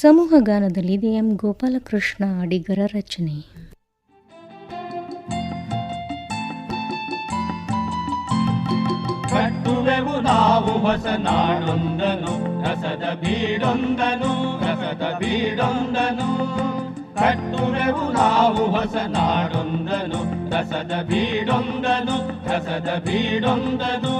ಸಮೂಹ ಗಾನದಲ್ಲಿ D M Gopalakrishna ಅಡಿಗರ ರಚನೆ. ಕಟ್ಟುವೆವು ನಾವು ಹೊಸ ನಾಡೊಂದನು, ರಸದ ಬೀಡೊಂದನು ರಸದ ಬೀಡೊಂದನು. ಕಟ್ಟುವೆವು ನಾವು ಹೊಸ ನಾಡೊಂದನು, ರಸದ ಬೀಡೊಂದನು ರಸದ ಬೀಡೊಂದನು.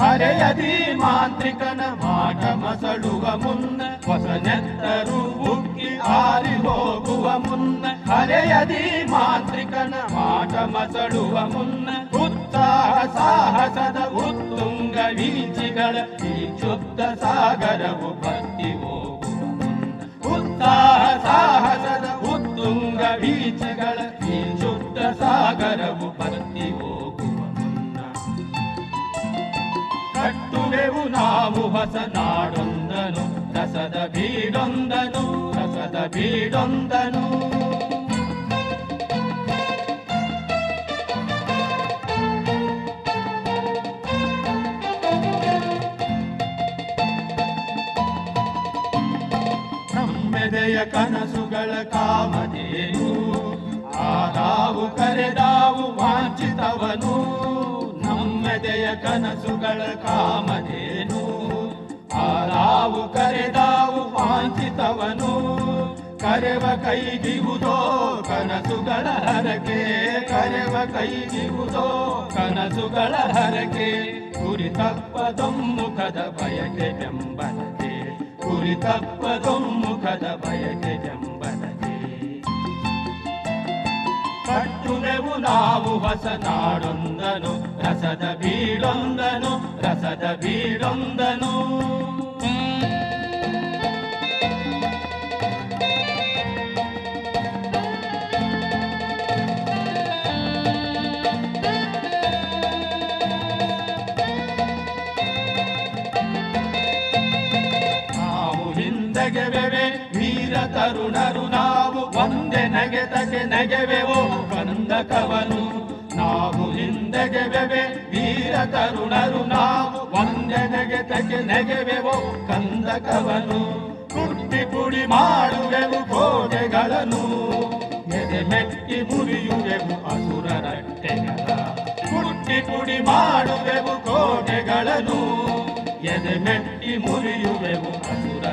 ಹರೆಯದಿ ಮಾಂತ್ರಿಕನ ಮಾಟ ಮಸಳುವ ಮುನ್ನ ಹೊಸನೆತ್ತರು ಬುಕ್ಕಿ ಆರಿ ಹೋಗುವ ಮುನ್ನ ಹರೆಯದಿ ಮಾಂತ್ರಿಕನ ಮಾಟ ಮಸಳುವ ಮುನ್ನ ಉತ್ಸಾಹ ಸಾಹಸದ ಉತ್ತುಂಗ ವೀಚಿಗಳ ಈ ಶುದ್ಧ ಸಾಗರವು ಬತ್ತಿ ಹೊಸ ರಸದ ಬೀಡೊಂದನು ರಸದ ಬೀಡೊಂದನು. ನಮ್ಮೆದೆಯ ಕನಸುಗಳ ಕಾಮಧೇನು ಆದಾವು ಕರೆದಾವು ವಾಂಚಿತವನು. ನಮ್ಮೆದೆಯ ಕನಸುಗಳ ಕಾಮಧೇನು ಆದಾವು ಕರೆದಾವು ವಾಂಚಿತವನು ಕರೆವ ಕೈಗಿಹುದೋ ಕನಸುಗಳ ಹರಕೆ. ಕರೆವ ಕೈಗಿಹುದೋ ಕನಸುಗಳ ಹರಕೆ. ಕುರಿತಪ್ಪದೊಮ್ಮುಖದ ಬಯಕೆ ಬೆಂಬಲಕೆ ಕುರಿತಪ್ಪದೊಮ್ಮುಖದ ಬಯಕೆ ಬೆಂಬಲಕೆ ಕಟ್ಟುವೆವು ನಾವು ಹೊಸ ನಾಡೊಂದನು ರಸದ ಬೀಡೊಂದನು ರಸದ ಬೀಡೊಂದನು. ನಾವು ಹಿಂದೆಗೆವೆ ವೀರ ತರುಣರು ನಾವು ನಗೆವೆವು ನಗೆವೆವೋ ಕಂದಕವನು ನಾವು ಹಿಂದೆಗೆವೆ ವೀರ ತರುಣರು ನಾವು. ಒಂದೆ ನಗೆವೆವು ನಗೆವೆವೋ ಕಂದಕವನು. ಕುಟ್ಟಿ ಪುಡಿ ಮಾಡುವೆವು ಕೋಟೆಗಳನ್ನು ಎದೆ ಮೆಟ್ಟಿ ಮುರಿಯುವೆವು ಅಸುರ ಕುಟ್ಟಿ ಪುಡಿ ಮಾಡುವೆವು ಕೋಟೆಗಳನ್ನು ಎದೆ ಮೆಟ್ಟಿ ಮುರಿಯುವೆವು ಅಸುರ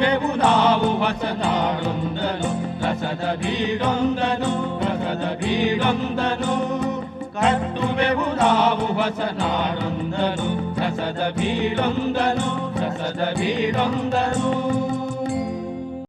ಕಟ್ಟುವೆವು ನಾವು ಹೊಸದಾಡೊಂದನು ರಸದ ಬೀಡೊಂದನು ರಸದ ಬೀಡೊಂದನು ಕಟ್ಟುವೆವು ನಾವು ಹೊಸ ನಾಡೊಂದನು ರಸದ ಬೀಡೊಂದನು ರಸದ ಬೀಡೊಂದನು